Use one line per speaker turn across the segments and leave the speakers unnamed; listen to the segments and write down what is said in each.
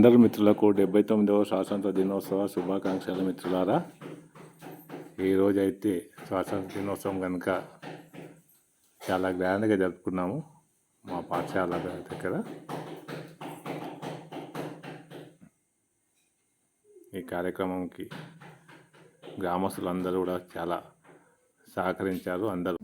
అందరు మిత్రులకు డెబ్బై తొమ్మిదవ స్వాతంత్ర దినోత్సవ శుభాకాంక్షలు మిత్రులారా. ఈరోజు అయితే స్వాతంత్ర దినోత్సవం కనుక చాలా గ్రాండ్గా జరుపుకున్నాము మా పాఠశాల దగ్గర. ఈ కార్యక్రమంకి గ్రామస్తులందరూ కూడా చాలా సహకరించారు అందరూ.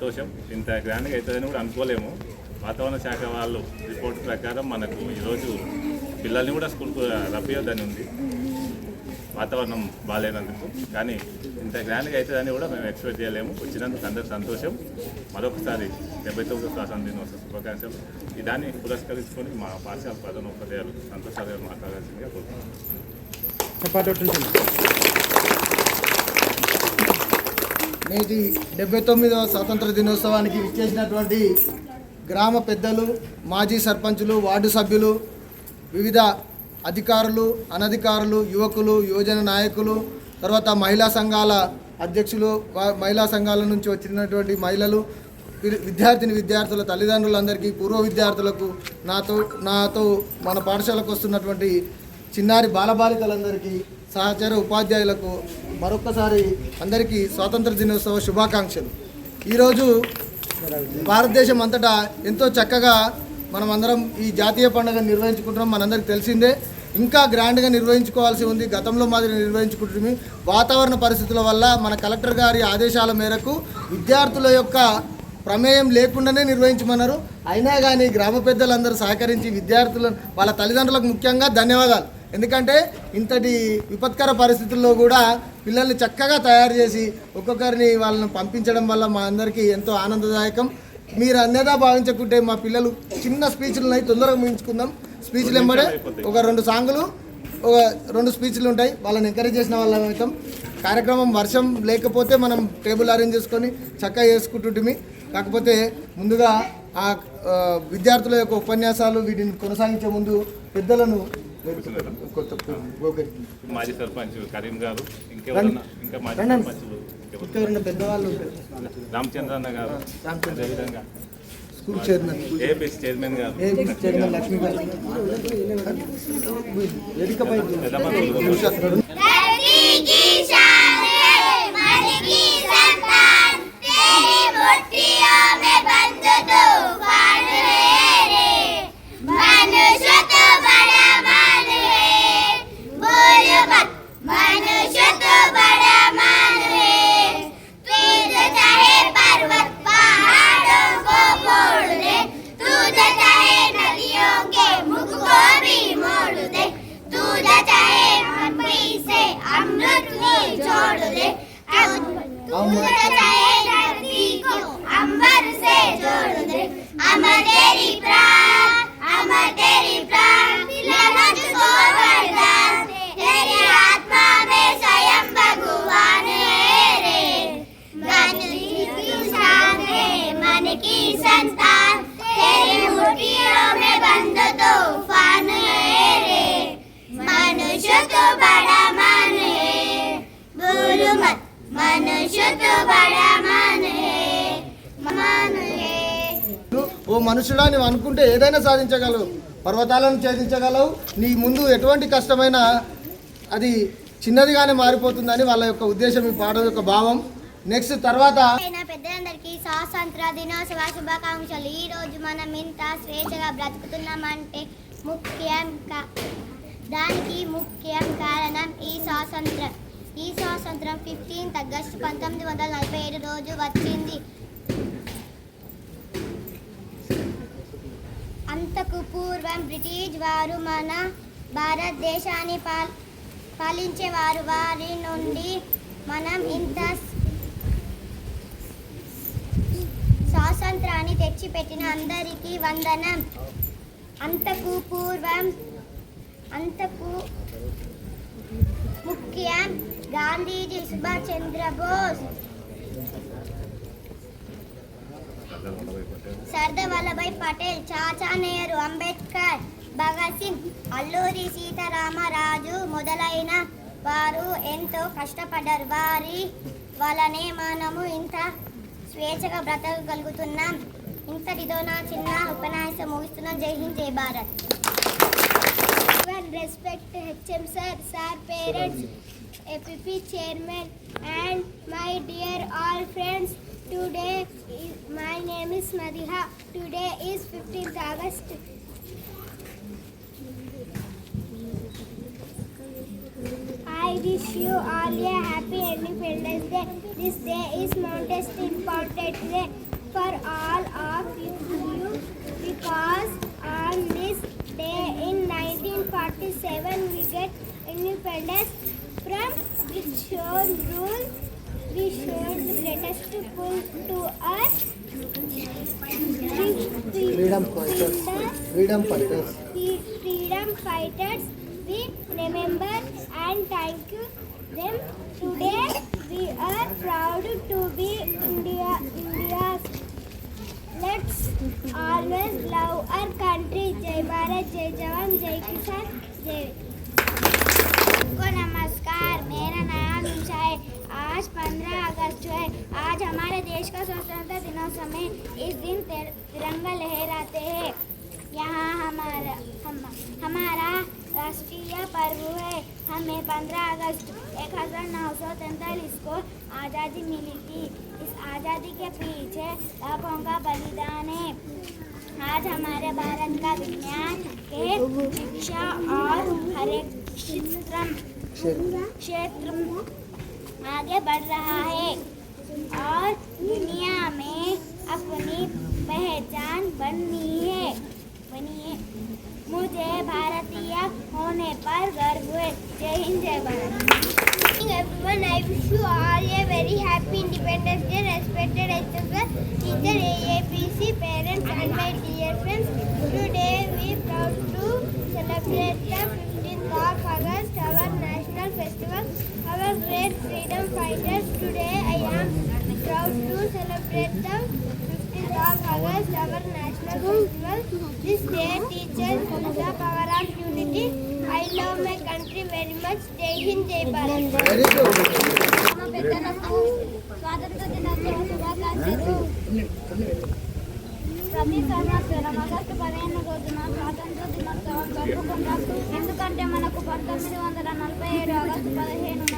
సంతోషం. ఇంత గ్రాండ్గా అవుతుందని కూడా అనుకోలేము. వాతావరణ శాఖ వాళ్ళు రిపోర్ట్ ప్రకారం మనకు ఈరోజు పిల్లల్ని కూడా స్కూల్కు రప్పియొద్దని ఉంది. వాతావరణం బాగాలేనందుకు. కానీ ఇంత గ్రాండ్గా అవుతుందని కూడా మేము ఎక్స్పెక్ట్ చేయలేము. వచ్చినందుకు అందరి సంతోషం. మరొకసారి డెబ్బై తొమ్మిది స్వాతంత్ర దినోత్సవ శుభాకాంక్షలు. ఈ దాన్ని పురస్కరించుకొని మా పాఠశాల ప్రధాన ఉపాధ్యాయులు సంతోషాలు గారు మాట్లాడాల్సిందిగా కోరుతున్నాను
నేటి డెబ్బై తొమ్మిదవ స్వాతంత్ర దినోత్సవానికి విచ్చేసినటువంటి గ్రామ పెద్దలు మాజీ సర్పంచులు వార్డు సభ్యులు వివిధ అధికారులు అనధికారులు యువకులు యువజన నాయకులు తర్వాత మహిళా సంఘాల అధ్యక్షులు వా- మహిళా సంఘాల నుంచి వచ్చినటువంటి మహిళలు విద్యార్థిని విద్యార్థుల తల్లిదండ్రులందరికీ పూర్వ విద్యార్థులకు నాతో నాతో మన పాఠశాలకు వస్తున్నటువంటి చిన్నారి బాలబాలికలందరికీ సహచర ఉపాధ్యాయులకు మరొకసారి అందరికీ స్వాతంత్ర దినోత్సవ శుభాకాంక్షలు. ఈరోజు భారతదేశం అంతటా ఎంతో చక్కగా మనమందరం ఈ జాతీయ పండుగ నిర్వహించుకుంటున్నాం మనందరికీ తెలిసిందే. ఇంకా గ్రాండ్గా నిర్వహించుకోవాల్సి ఉంది గతంలో మాదిరి నిర్వహించుకుంటుంది వాతావరణ పరిస్థితుల వల్ల మన కలెక్టర్ గారి ఆదేశాల మేరకు విద్యార్థుల యొక్క ప్రమేయం లేకుండానే నిర్వహించమన్నారు. అయినా కానీ గ్రామ పెద్దలందరూ సహకరించి విద్యార్థులను వాళ్ళ తల్లిదండ్రులకు ముఖ్యంగా ధన్యవాదాలు. ఎందుకంటే ఇంతటి విపత్కర పరిస్థితుల్లో కూడా పిల్లల్ని చక్కగా తయారు చేసి ఒక్కొక్కరిని వాళ్ళని పంపించడం వల్ల మా అందరికీ ఎంతో ఆనందదాయకం. మీరు అందేదా భావించకుంటే మా పిల్లలు చిన్న స్పీచ్లు ఉన్నాయి తొందరగా ముగించుకుందాం. స్పీచ్లు ఎంబడే ఒక రెండు సాంగులు ఒక రెండు స్పీచ్లు ఉంటాయి. వాళ్ళని ఎంకరేజ్ చేసిన వాళ్ళం అవుతాం కార్యక్రమం వర్షం లేకపోతే మనం టేబుల్ అరేంజ్ చేసుకొని చక్కగా చేసుకుంటుంటిమి. కాకపోతే ముందుగా ఆ విద్యార్థుల యొక్క ఉపన్యాసాలు వీటిని కొనసాగించే ముందు పెద్దలను
మాజీ సర్పంచ్ కరీం గారు ఇంకెవరన్నా ఇంకా మాజీ
రండి.
సర్పంచులు ఎవరు?
ఇంకెవరైనా పెద్దవాళ్ళు
రామచంద్ర అన్న గారు
రామచంద్ర.
అదేవిధంగా
స్కూల్ చైర్మన్
ఏపీఎస్ చైర్మన్ గారు
ఏ చైర్మన్ లక్ష్మీ గారు వేదికపై
పెద్దమంత్రులు
धरती की शान है मन की संतान तेरी मुट्ठियों में बंद तूफान है रे मनुष्य तो बड़ा अमर तेरी प्राण अमर तेरी प्राण
ఓ మనుషుడా నువ్వు అనుకుంటే ఏదైనా సాధించగలవు. పర్వతాలను ఛేదించగలవు. నీ ముందు ఎటువంటి కష్టమైనా అది చిన్నదిగానే మారిపోతుందని వాళ్ళ యొక్క ఉద్దేశం ఈ పాట యొక్క భావం. నెక్స్ట్ తర్వాత
పెద్దలందరికీ స్వాతంత్ర దినోత్సవ శుభాకాంక్షలు. ఈ రోజు మనం ఇంత స్వేచ్ఛగా బ్రతుకుతున్నామంటే ముఖ్యం కా- దానికి ముఖ్యం కారణం ఈ స్వాతంత్రం. ఈ స్వాతంత్రం ఫిఫ్టీన్త్ ఆగస్టు పంతొమ్మిది వందల నలభై ఏడు రోజు వచ్చింది. అంతకు పూర్వం బ్రిటిష్ వారు మన భారతదేశాన్ని పాల్ పాలించేవారు. వారి నుండి మనం ఇంత స్వాతంత్రాన్ని తెచ్చిపెట్టిన అందరికీ వందనం. అంతకు పూర్వం అంతకు ముఖ్యం గాంధీజీ సుభాష్ చంద్రబోస్. సర్దార్ వల్లభాయ్ పటేల్ చాచా నెహ్రూ అంబేద్కర్ భగత్ సింగ్ అల్లూరి సీతారామరాజు మొదలైన వారు ఎంతో కష్టపడ్డారు. వారి వలనే మనము ఇంత స్వేచ్ఛగా బ్రతకగలుగుతున్నాం. ఇంతటితో నా చిన్న ఉపన్యాసం ముగిస్తున్నాం. Jai Hind Jai Bharat. Respect HM sir sir parents APP chairman and my dear all friends today my name is Madiha today is fifteenth August I wish you all a happy Independence Day. This day is most important day for all of you because on this day in 1947 we get independence from which shown rule. We should let us to pull to us.
Freedom fighters. Freedom
fighters. Freedom fighters. We remember and thank you them today. We are proud to be india india's let's always love our country jai bharat jai jawan jai kisan jai को नमस्कार मेरा नाम ईशा है आज 15 अगस्त है आज हमारे देश का स्वतंत्रता दिनोत्सव में इस दिन तिर- तिरंगा लहराते हैं यहाँ हमारा हम, हमारा राष्ट्रीय पर्व है। हमें 15 अगस्त एक हज़ार नौ सौ तैंतालीस को आज़ादी मिली थी। इस आज़ादी के पीछे लाखों का बलिदान है। आज हमारे भारत का विज्ञान के शिक्षा और हर एक क्षेत्र क्षेत्र आगे बढ़ रहा है। और दुनिया में अपनी पहचान बनी है। बनी है। मुझे भारतीय होने पर गर्व है। जय हिंद, जय Bharat. Everyone I wish you all a very happy independence day respected HSS teacher AAPC parents and my dear friends today we proud to celebrate the 15th of August our national festival our great freedom fighters today I am proud to celebrate the of August our national festival this day teaches the power of unity I love my country very much Jai Hind Jai Bharat
very good
మా పెద్దలకు స్వాతంత్ర దినోత్సవ శుభాకాంక్షలు ప్రతి సంవత్సరం August పదిహేను రోజున స్వాతంత్ర దినోత్సవం జరుపుకుంటాం ఎందుకంటే మనకు పంతొమ్మిది వందల నలభై ఏడు ఆగస్టు పదిహేనున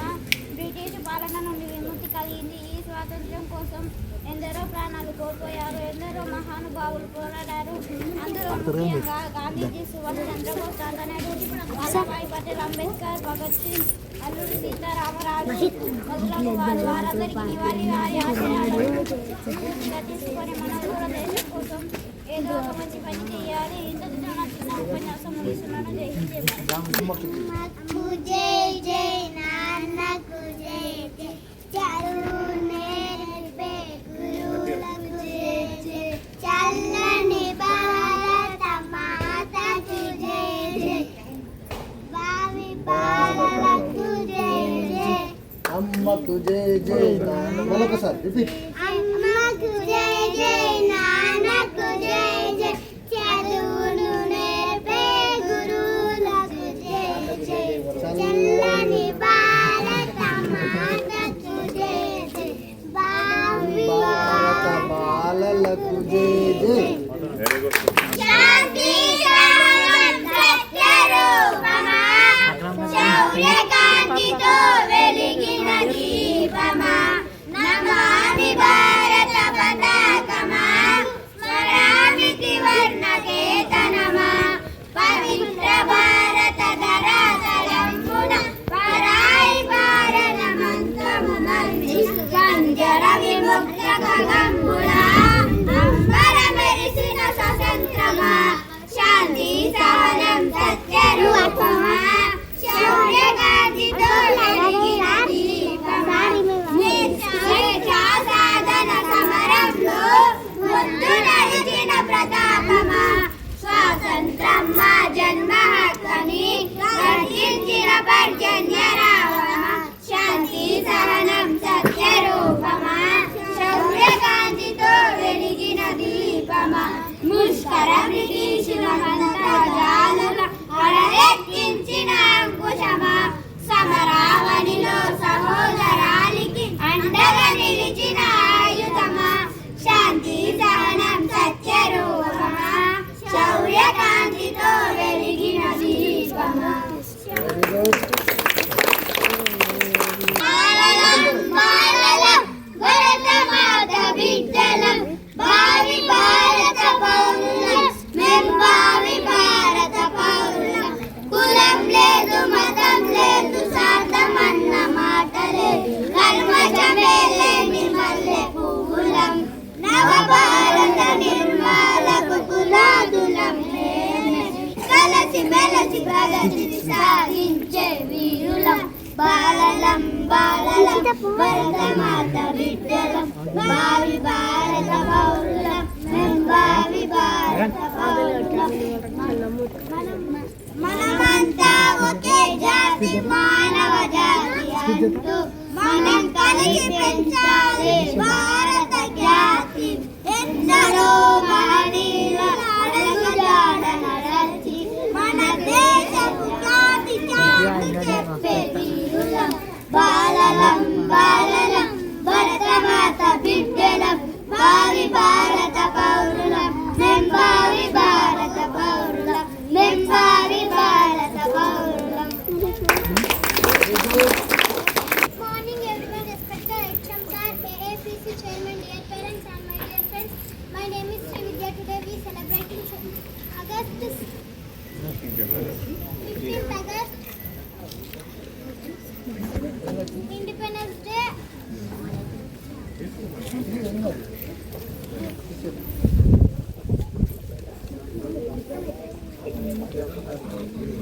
బ్రిటిష్ పాలన నుండి విముక్తి కలిగింది ఈ స్వాతంత్ర్యం కోసం ఎందరో ప్రాణాలు కోల్పోయారు ఎందరో మహానుభావులు పోరాడారు. అందులో ముఖ్యంగా గాంధీజీ సుభాష్ చంద్రబోస్ వల్లభాయ్ పటేల్ అంబేద్కర్ భగత్ సింగ్ అల్లూరి సీతారామరాజు మొదలగు వారు వారందరికీ వారి ఆశయాలను స్ఫూర్తిగా తీసుకొని మనం కూడా దేశం కోసం ఏదో ఒక మంచి పని చేయాలి. ఇంతటితో నా చిన్న ఉపన్యాసం ముగిస్తున్నాను. జై హింద్. జై జై జై నాన్నకు జై జై.
అమ్మకు జై జై నాన్న మరొకసారి రిపీట్.
ありがと
うございます。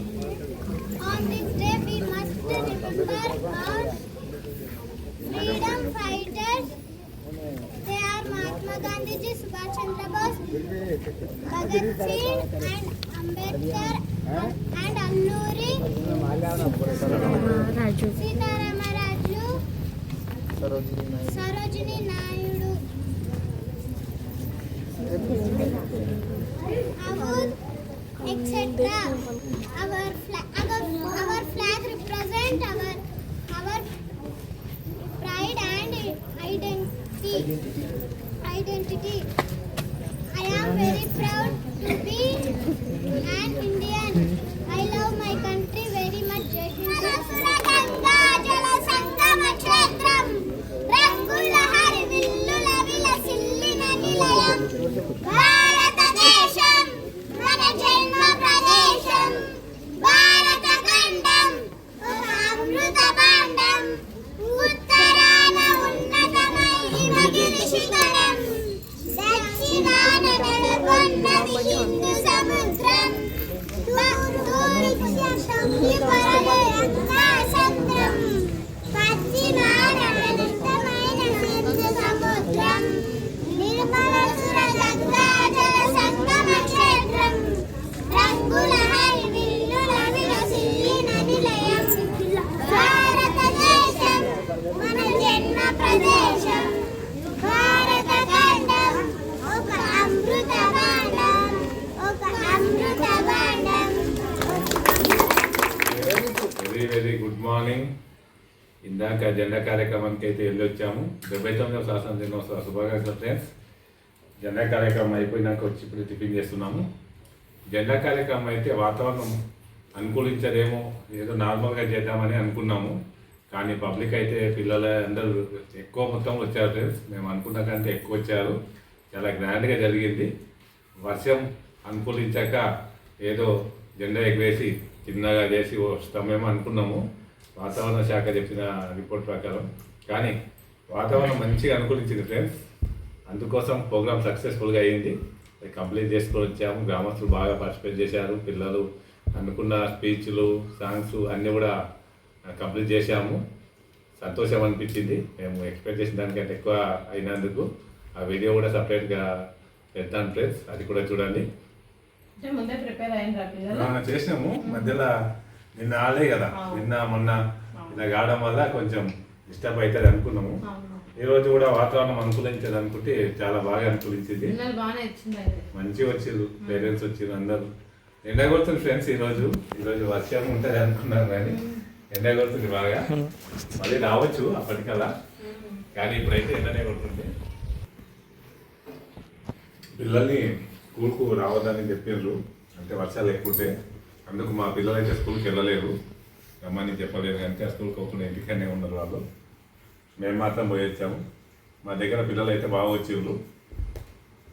కార్యక్రమానికి అయితే వెళ్ళి వచ్చాము. డెబ్బై తొమ్మిదవ శాసన దినోత్సవ శుభాకాంక్షలు ఫ్రెండ్స్. జెండా కార్యక్రమం అయిపోయినాక వచ్చి ఇప్పుడు టిఫిన్ చేస్తున్నాము. జెండా కార్యక్రమం అయితే వాతావరణం అనుకూలించదేమో ఏదో నార్మల్గా చేద్దామని అనుకున్నాము. కానీ పబ్లిక్ అయితే పిల్లల అందరూ ఎక్కువ మొత్తం వచ్చారు ఫ్రెండ్స్. మేము అనుకున్న కంటే ఎక్కువ వచ్చారు. చాలా గ్రాండ్గా జరిగింది. వర్షం అనుకూలించాక ఏదో జెండా ఎగవేసి చిన్నగా చేసి వస్తామేమో అనుకున్నాము. వాతావరణ శాఖ చెప్పిన రిపోర్ట్ ప్రకారం. కానీ
వాతావరణం మంచిగా అనుకూలించింది ఫ్రెండ్స్ అందుకోసం ప్రోగ్రామ్ సక్సెస్ఫుల్గా అయ్యింది. కంప్లీట్ చేసుకొని వచ్చాము. గ్రామస్తులు బాగా పార్టిసిపేట్ చేశారు. పిల్లలు అనుకున్న స్పీచ్లు సాంగ్స్ అన్నీ కూడా కంప్లీట్ చేశాము. సంతోషం అనిపించింది. మేము ఎక్స్పెక్ట్ చేసిన దానికంటే ఎక్కువ అయినందుకు. ఆ వీడియో కూడా సపరేట్గా పెడతాను ఫ్రెండ్స్ అది కూడా చూడండి. చేసినాము. మధ్యలో నిన్న ఆలే కదా. నిన్న మొన్న ఇలా కావడం వల్ల కొంచెం డిస్టర్బ్ అవుతుంది అనుకున్నాము. ఈ రోజు కూడా వాతావరణం అనుకూలించదు అనుకుంటే చాలా బాగా అనుకూలించింది. మంచిగా వచ్చిర్రు పేరెంట్స్ వచ్చిర్రు అందరూ. ఎండ కొడుతుంది ఫ్రెండ్స్ ఈరోజు ఈరోజు వర్షం ఉంటుంది అనుకున్నాను కానీ ఎండ కొడుతుంది బాగా. మళ్ళీ రావచ్చు అప్పటికల్లా. కానీ ఇప్పుడైతే ఎండనే కొడుతుంది. పిల్లల్ని స్కూల్కు రావద్దని చెప్పిండ్రు అంటే వర్షాలు ఎక్కువ ఉంటాయి అందుకు మా పిల్లలు అయితే స్కూల్కి వెళ్ళలేరు రమ్మని చెప్పలేరు కనుక స్కూల్కి పోకుండా ఇంటికనే ఉన్నారు వాళ్ళు. మేము మాత్రం పోయి వచ్చాము మా దగ్గర పిల్లలు అయితే బాగా వచ్చిర్రు.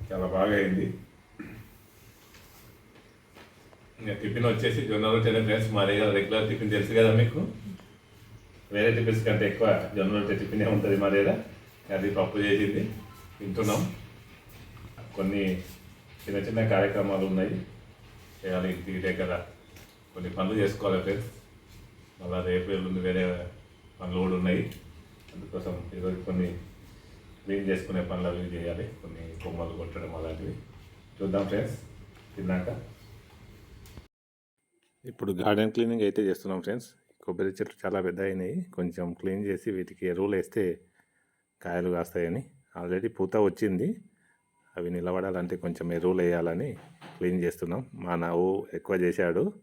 చాలా బాగా అయింది. ఇంకా టిఫిన్ వచ్చేసి జొన్న రొట్టె ఫ్రెండ్స్ మా దగ్గర రెగ్యులర్ టిఫిన్ తెలుసు కదా మీకు? వేరే టిఫిన్స్ కంటే ఎక్కువ జొన్న రొట్టె టిఫినే ఉంటుంది మా దగ్గర. అది పప్పు చేసింది. తింటున్నాం. కొన్ని చిన్న చిన్న కార్యక్రమాలు ఉన్నాయి. చేయాలి ఇంటికి దగ్గర కొన్ని పనులు చేసుకోవాలి ఫ్రెండ్స్. మళ్ళీ రేపు ఎల్లుండి వేరే పనులు కూడా ఉన్నాయి. అందుకోసం ఈరోజు కొన్ని క్లీన్ చేసుకునే పనులు అవి చేయాలి. కొన్ని కొమ్మలు కొట్టడం అలాంటివి. చూద్దాం ఫ్రెండ్స్. తిన్నాక. ఇప్పుడు గార్డెన్ క్లీనింగ్ అయితే చేస్తున్నాం ఫ్రెండ్స్. కొబ్బరి చెట్లు చాలా పెద్ద అయినాయి కొంచెం క్లీన్ చేసి వీటికి ఎరువులు వేస్తే కాయలు కాస్తాయని. ఆల్రెడీ పూత వచ్చింది. అవి నిలబడాలంటే కొంచెం ఎరువులు వేయాలని క్లీన్ చేస్తున్నాం. మా నవ్వు ఎక్కువ చేశాడు.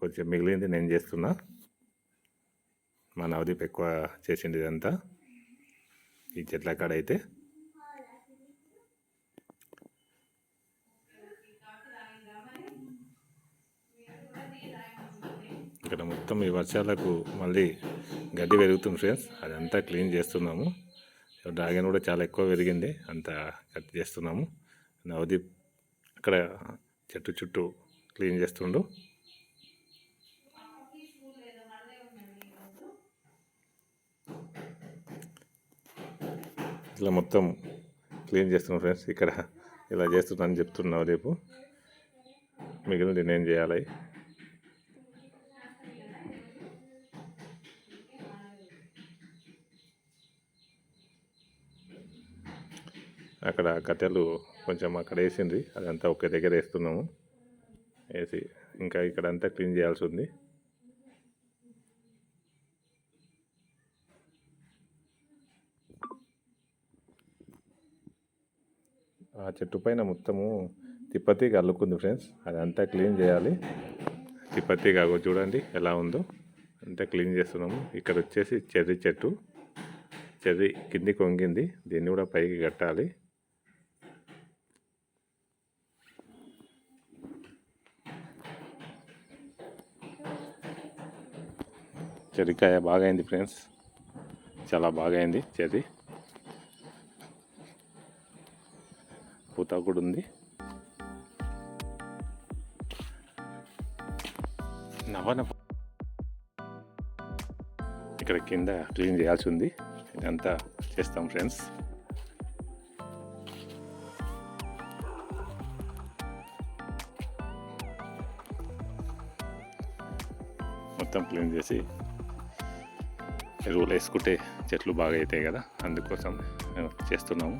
కొంచెం మిగిలింది నేను చేస్తున్నా. మా నవదీప్ ఎక్కువ చేసింది ఇదంతా ఈ చెట్ల కాడ అయితే ఇక్కడ మొత్తం ఈ వర్షాలకు మళ్ళీ గడ్డి పెరుగుతుంది ఫ్రెండ్స్. అదంతా క్లీన్ చేస్తున్నాము. డ్రాగన్ కూడా చాలా ఎక్కువ పెరిగింది. అంత కట్ చేస్తున్నాము. నవదీప్ అక్కడ చెట్టు చుట్టూ క్లీన్ చేస్తుండు. ఇట్లా మొత్తం క్లీన్ చేస్తున్నాం ఫ్రెండ్స్. ఇక్కడ ఇలా చేస్తున్నాను చెప్తున్నావు రేపు. మిగిలింది నేను చేయాలి. అక్కడ కట్టెలు కొంచెం అక్కడ వేసింది. అదంతా ఒకే దగ్గర వేస్తున్నాము. వేసి ఇంకా ఇక్కడంతా క్లీన్ చేయాల్సి ఉంది. చెట్టు పైన మొత్తము తిప్పతీగ అల్లుకుంది ఫ్రెండ్స్. అదంతా క్లీన్ చేయాలి. తిప్పతీగ చూడండి ఎలా ఉందో. అంతా క్లీన్ చేస్తున్నాము. ఇక్కడ వచ్చేసి చెర్రీ చెట్టు. చెర్రీ కిందికి వంగింది దీన్ని కూడా పైకి కట్టాలి. చెరికాయ బాగా అయింది ఫ్రెండ్స్. చాలా బాగా అయింది చెర్రీ. పూత కూడా ఉంది. నవన ఇక్కడ కింద క్లీన్ చేయాల్సి ఉంది. ఇదంతా చేస్తాం ఫ్రెండ్స్. మొత్తం క్లీన్ చేసి ఎరువులు వేసుకుంటే చెట్లు బాగా అవుతాయి కదా అందుకోసం మేము చేస్తున్నాము.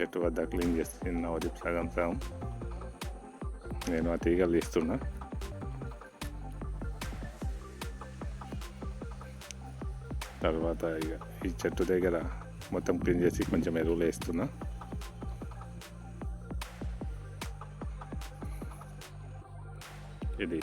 చెట్టు వద్ద క్లీన్ చేస్తుంది నవదీప్ సగం సగం. నేను ఆ తీగలు తీస్తున్నా. తర్వాత ఇక ఈ చెట్టు దగ్గర మొత్తం క్లీన్ చేసి కొంచెం ఎరువులు వేస్తున్నా. ఇది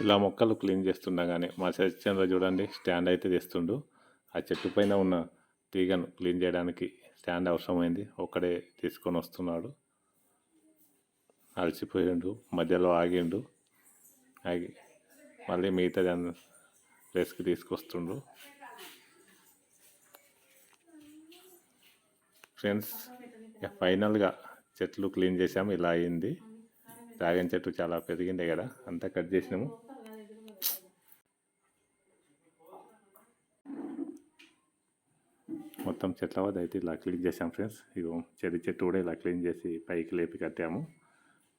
ఇలా మొక్కలు క్లీన్ చేస్తుండగానే మా సత్యచంద్ర చూడండి స్టాండ్ అయితే తెస్తుండు. ఆ చెట్టు పైన ఉన్న తీగను క్లీన్ చేయడానికి స్టాండ్ అవసరమైంది. ఒక్కడే తీసుకొని వస్తున్నాడు. అలసిపోయిండు మధ్యలో ఆగిండు. ఆగి మళ్ళీ మిగతా ప్లేస్కి తీసుకొస్తుండు. ఫ్రెండ్స్ ఫైనల్గా చెట్లు క్లీన్ చేసాము ఇలా అయింది. డ్రాగన్ చెట్టు చాలా పెరిగిండే కదా అంతా కట్ చేసినాము. మొత్తం చెట్ల వద్ద అయితే ఇలా క్లీన్ చేసాం ఫ్రెండ్స్. ఇగో చెర్రి చెట్టు కూడా ఇలా క్లీన్ చేసి పైకి లేపి కట్టాము.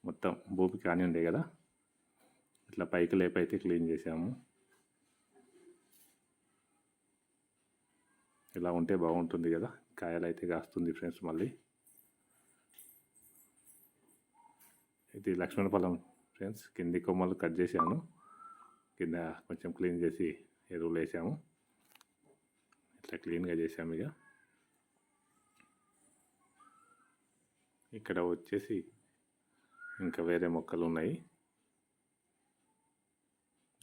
మొత్తం భూమి కాని ఉండే కదా ఇట్లా పైకి లేపి అయితే క్లీన్ చేసాము ఇలా ఉంటే బాగుంటుంది కదా కాయలు అయితే కాస్తుంది ఫ్రెండ్స్ మళ్ళీ. ఇది లక్ష్మణ పొలం ఫ్రెండ్స్. కింది కొమ్మలు కట్ చేశాను. కింద కొంచెం క్లీన్ చేసి ఎరువులు వేసాము. ఇట్లా క్లీన్గా చేసాము ఇక. ఇక్కడ వచ్చేసి ఇంకా వేరే మొక్కలు ఉన్నాయి.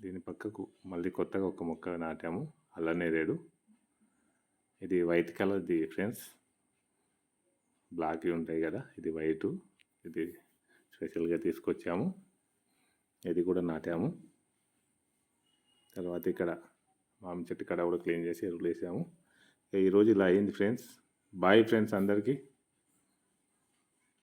దీని పక్కకు మళ్ళీ కొత్తగా ఒక మొక్క నాటాము. అల్లనేరేడు ఇది వైట్ కలర్ది ఫ్రెండ్స్. బ్లాక్ ఉంటాయి కదా ఇది వైటు. ఇది స్పెషల్గా తీసుకొచ్చాము. ఇది కూడా నాటాము. తర్వాత ఇక్కడ మామిడి చెట్టు కడ కూడా క్లీన్ చేసి ఎరువులు వేసాము ఈరోజు ఇలా అయింది ఫ్రెండ్స్. బాయ్ ఫ్రెండ్స్ అందరికీ.